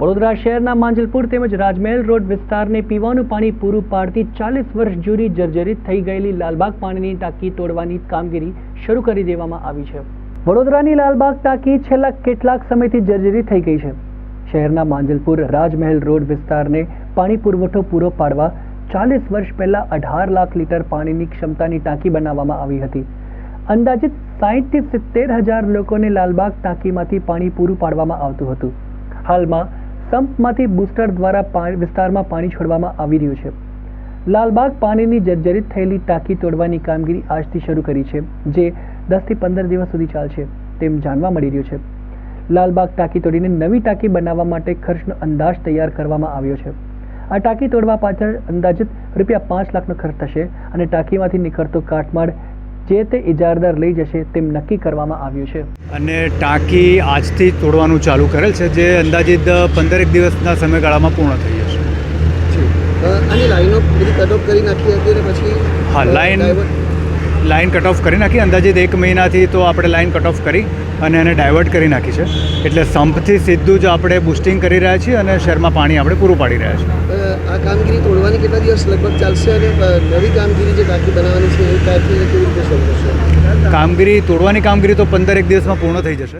વડોદરા શહેરના માંજલપુર તેમજ રાજમહેલ રોડ વિસ્તારને પીવાનું પાણી પૂરું પાડતી ચાલીસ વર્ષ જૂની જર્જરિત થઈ ગયેલી લાલબાગ પાણીની ટાંકી તોડવાની કામગીરી શરૂ કરી દેવામાં આવી છે. વડોદરાની લાલબાગ ટાંકી છેલ્લા કેટલાક સમયથી જર્જરિત થઈ ગઈ છે. શહેરના માંજલપુર રાજમહેલ રોડ વિસ્તારને પાણી પુરવઠો પૂરો પાડવા ચાલીસ વર્ષ પહેલા અઢાર લાખ લીટર પાણીની ક્ષમતાની ટાંકી બનાવવામાં આવી હતી. અંદાજિત સાહીઠથી સિત્તેર હજાર લોકોને લાલબાગ ટાંકીમાંથી પાણી પૂરું પાડવામાં આવતું હતું. હાલમાં સંપમાંથી બૂસ્ટર દ્વારા વિસ્તારમાં પાણી છોડવામાં આવી રહ્યું છે. લાલબાગ પાણીની જર્જરિત થયેલી ટાંકી તોડવાની કામગીરી આજથી શરૂ કરી છે, જે દસથી પંદર દિવસ સુધી ચાલશે તેમ જાણવા મળી રહ્યું છે. લાલબાગ ટાંકી તોડીને નવી ટાંકી બનાવવા માટે ખર્ચનો અંદાજ તૈયાર કરવામાં આવ્યો છે. આ ટાંકી તોડવા પાછળ અંદાજિત રૂપિયા પાંચ લાખનો ખર્ચ થશે અને ટાંકીમાંથી નીકળતો કાટમાળ જે તે ઇજારદાર લઈ જશે તેમ નક્કી કરવામાં આવ્યું છે. અને ટાંકી આજથી તોડવાનું ચાલુ કરેલ છે જે અંદાજિત પંદરેક દિવસના સમયગાળામાં પૂર્ણ થઈ જશે. અને આની લાઈનો કટ ઓફ કરી નાખી હતી અને પછી હા લાઈન લાઈન કટ ઓફ કરી નાખી. અંદાજિત એક મહિનાથી તો આપણે લાઈન કટ ઓફ કરી. અને એને ડાયવર્ટ કરી નાખી છે. એટલે સંપથી સીધું જ આપણે બુસ્ટિંગ કરી રહ્યા છીએ અને શહેરમાં પાણી આપણે પૂરું પાડી રહ્યા છીએ. આ કામગીરી તોડવાની કેટલા દિવસ લગભગ ચાલશે અને નવી કામગીરી જે ટાંકી બનાવવાની છે એ ટાંકી કેવી રીતે શરૂ થશે? કામગીરી તોડવાની કામગીરી તો પંદર એક દિવસમાં પૂર્ણ થઈ જશે.